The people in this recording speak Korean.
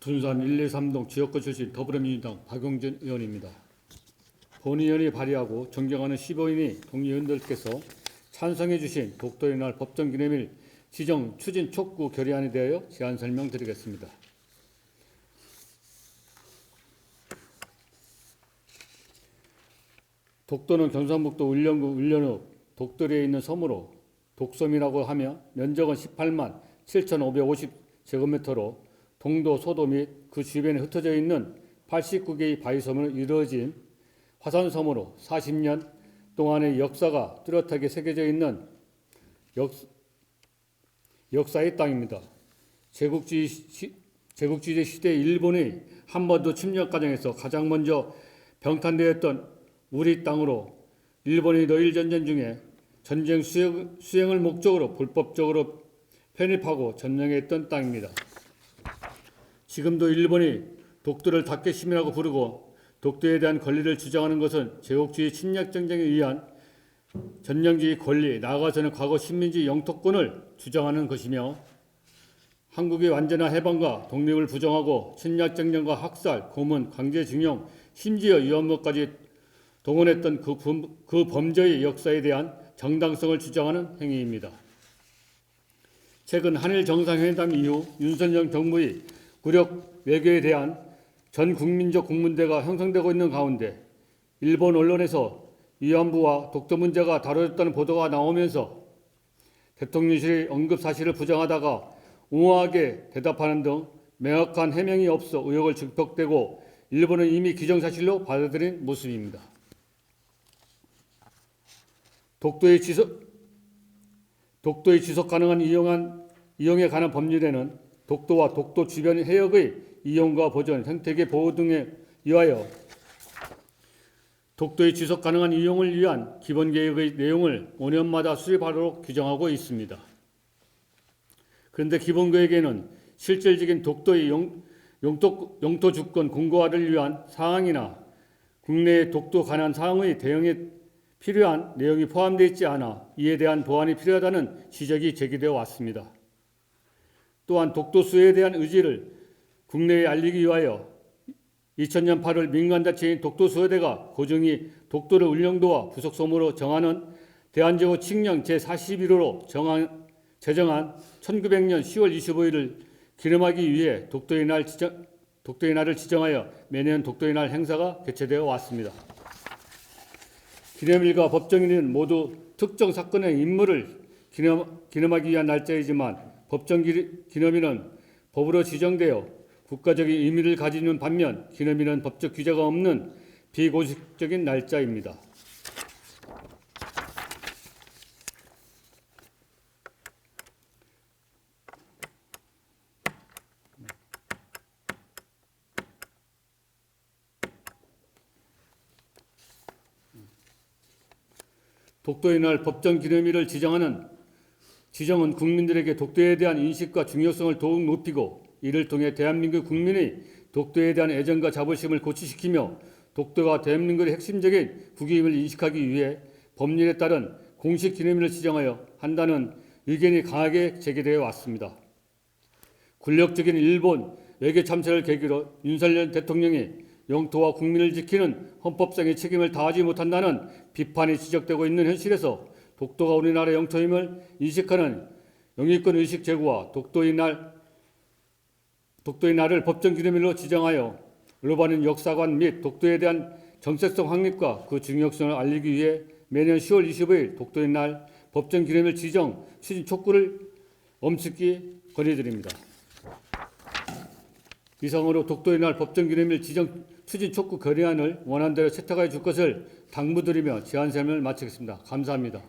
둔산 1, 2, 3동 지역구 출신 더불어민주당 박용진 의원입니다. 본 의원이 발의하고 존경하는 15인이 동의원들께서 찬성해 주신 독도의 날 법정기념일 지정 추진 촉구 결의안에 대하여 제안 설명드리겠습니다. 독도는 경상북도 울령구 울련읍 독도리에 있는 섬으로 독섬이라고 하며 면적은 18만 7,550제곱미터로 동도, 소도 및 그 주변에 흩어져 있는 89개의 바위섬으로 이루어진 화산섬으로 40년 동안의 역사가 뚜렷하게 새겨져 있는 역, 역사의 땅입니다. 제국주의, 시, 제국주의 시대 일본의 한반도 침략 과정에서 가장 먼저 병탄되었던 우리 땅으로 일본의 노일 전쟁 중에 전쟁 수행, 수행을 목적으로 불법적으로 편입하고 점령했던 땅입니다. 지금도 일본이 독도를 다케시미라고 부르고 독도에 대한 권리를 주장하는 것은 제국주의 침략 전쟁에 의한 전령지의 권리, 나아가서는 과거 식민지 영토권을 주장하는 것이며 한국의 완전한 해방과 독립을 부정하고 침략 전쟁과 학살, 고문, 강제징용, 심지어 위안부까지 동원했던 그, 범, 그 범죄의 역사에 대한 정당성을 주장하는 행위입니다. 최근 한일 정상회담 이후 윤석열 정부의 굴욕 외교에 대한 전 국민적 국문대가 형성되고 있는 가운데 일본 언론에서 위안부와 독도 문제가 다뤄졌다는 보도가 나오면서 대통령실의 언급 사실을 부정하다가 옹호하게 대답하는 등 명확한 해명이 없어 의혹을 증폭되고 일본은 이미 기정사실로 받아들인 모습입니다. 독도의 지속 독도의 지속 가능한 이용한 이용에 관한 법률에는 독도와 독도 주변 해역의 이용과 보존, 생태계 보호 등에 위하여 독도의 지속 가능한 이용을 위한 기본 계획의 내용을 5년마다 수립하도록 규정하고 있습니다. 그런데 기본 계획에는 실질적인 독도의 용, 용토, 용토 주권 공고화를 위한 사항이나 국내의 독도 관한 사항의 대응에 필요한 내용이 포함되어 있지 않아 이에 대한 보완이 필요하다는 지적이 제기되어 왔습니다. 또한 독도수에 대한 의지를 국내에 알리기 위하여 2000년 8월 민간단체인 독도수여대가 고정이 독도를 울릉도와 부속섬으로 정하는 대한제호 칙령 제41호로 정한, 제정한 1900년 10월 25일을 기념하기 위해 독도의 날 지정, 독도의 날을 지정하여 매년 독도의 날 행사가 개최되어 왔습니다. 기념일과 법정일은 모두 특정 사건의 임무를 기념, 기념하기 위한 날짜이지만 법정 기- 기념일은 법으로 지정되어 국가적인 의미를 가지는 반면 기념일은 법적 규제가 없는 비공식적인 날짜입니다. 독도의 날 법정 기념일을 지정하는 지정은 국민들에게 독도에 대한 인식과 중요성을 더욱 높이고 이를 통해 대한민국 국민의 독도에 대한 애정과 자부심을 고취시키며 독도가 대한민국의 핵심적인 국익임을 인식하기 위해 법률에 따른 공식 기념일을 지정하여 한다는 의견이 강하게 제기되어 왔습니다. 굴욕적인 일본 외교 참사를 계기로 윤석열 대통령이 영토와 국민을 지키는 헌법상의 책임을 다하지 못한다는 비판이 지적되고 있는 현실에서 독도가 우리나라 영토임을 인식하는 영유권 의식 제고와 독도의 날 독도의 날을 법정 기념일로 지정하여 올바른 역사관 및 독도에 대한 정체성 확립과 그 중요성을 알리기 위해 매년 10월 25일 독도의 날 법정 기념일 지정 추진 촉구를 엄숙히 권해드립니다. 이상으로 독도의 날 법정 기념일 지정 추진 촉구 결의안을 원안대로 채택하여 줄 것을 당부드리며 제안 설명을 마치겠습니다. 감사합니다.